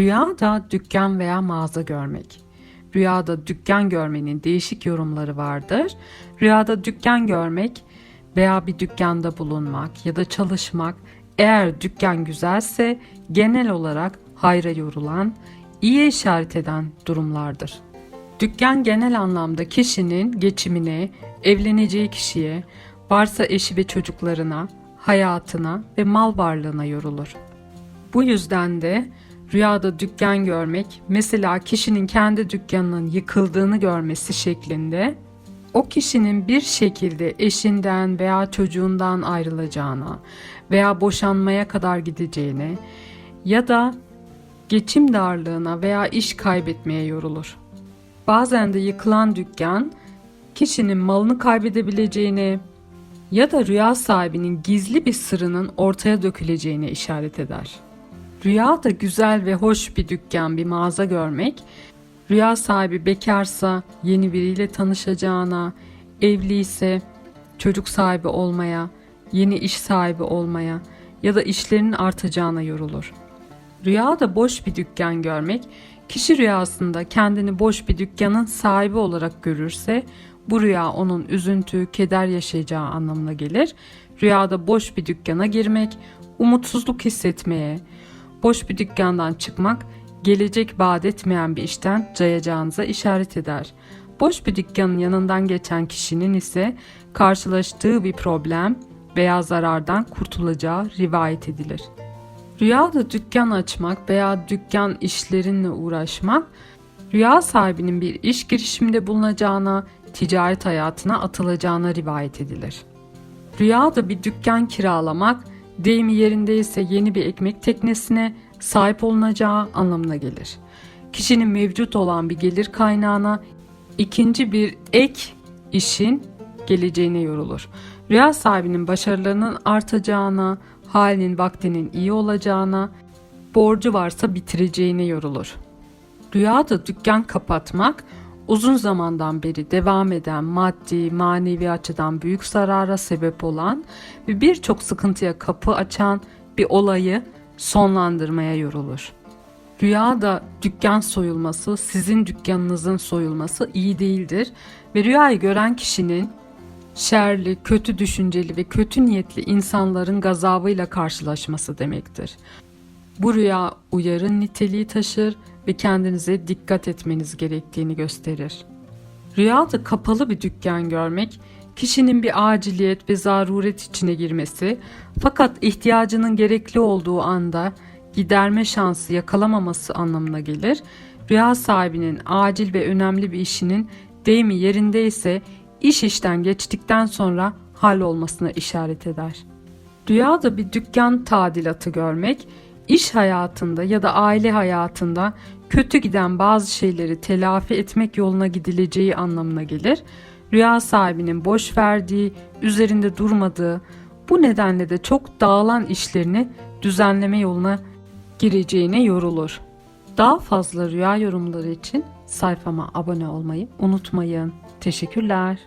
Rüyada dükkan veya mağaza görmek. Rüyada dükkan görmenin değişik yorumları vardır. Rüyada dükkan görmek veya bir dükkanda bulunmak ya da çalışmak eğer dükkan güzelse genel olarak hayra yorulan, iyi işaret eden durumlardır. Dükkan genel anlamda kişinin geçimine, evleneceği kişiye, varsa eşi ve çocuklarına, hayatına ve mal varlığına yorulur. Bu yüzden de rüyada dükkan görmek, mesela kişinin kendi dükkanının yıkıldığını görmesi şeklinde o kişinin bir şekilde eşinden veya çocuğundan ayrılacağına veya boşanmaya kadar gideceğine ya da geçim darlığına veya iş kaybetmeye yorulur. Bazen de yıkılan dükkan kişinin malını kaybedebileceğine ya da rüya sahibinin gizli bir sırrının ortaya döküleceğine işaret eder. Rüyada güzel ve hoş bir dükkan, bir mağaza görmek, rüya sahibi bekarsa yeni biriyle tanışacağına, evliyse çocuk sahibi olmaya, yeni iş sahibi olmaya ya da işlerinin artacağına yorulur. Rüyada boş bir dükkan görmek, kişi rüyasında kendini boş bir dükkanın sahibi olarak görürse bu rüya onun üzüntü, keder yaşayacağı anlamına gelir. Rüyada boş bir dükkana girmek, umutsuzluk hissetmeye, boş bir dükkandan çıkmak, gelecek vaat etmeyen bir işten cayacağınıza işaret eder. Boş bir dükkanın yanından geçen kişinin ise karşılaştığı bir problem veya zarardan kurtulacağı rivayet edilir. Rüyada dükkan açmak veya dükkan işlerinle uğraşmak, rüya sahibinin bir iş girişiminde bulunacağına, ticaret hayatına atılacağına rivayet edilir. Rüyada bir dükkan kiralamak, deyimi yerindeyse yeni bir ekmek teknesine sahip olunacağı anlamına gelir. Kişinin mevcut olan bir gelir kaynağına ikinci bir ek işin geleceğine yorulur. Rüya sahibinin başarılarının artacağına, halinin vaktinin iyi olacağına, borcu varsa bitireceğine yorulur. Rüyada dükkan kapatmak, uzun zamandan beri devam eden maddi, manevi açıdan büyük zarara sebep olan ve birçok sıkıntıya kapı açan bir olayı sonlandırmaya yorulur. Rüyada dükkan soyulması, sizin dükkanınızın soyulması iyi değildir ve rüyayı gören kişinin şerli, kötü düşünceli ve kötü niyetli insanların gazabıyla karşılaşması demektir. Bu rüya uyarı niteliği taşır ve kendinize dikkat etmeniz gerektiğini gösterir. Rüyada kapalı bir dükkan görmek, kişinin bir aciliyet ve zaruret içine girmesi fakat ihtiyacının gerekli olduğu anda giderme şansı yakalamaması anlamına gelir. Rüya sahibinin acil ve önemli bir işinin deyimi yerindeyse iş işten geçtikten sonra hal olmasına işaret eder. Rüyada bir dükkan tadilatı görmek, iş hayatında ya da aile hayatında kötü giden bazı şeyleri telafi etmek yoluna gidileceği anlamına gelir. Rüya sahibinin boş verdiği, üzerinde durmadığı, bu nedenle de çok dağılan işlerini düzenleme yoluna gireceğine yorulur. Daha fazla rüya yorumları için sayfama abone olmayı unutmayın. Teşekkürler.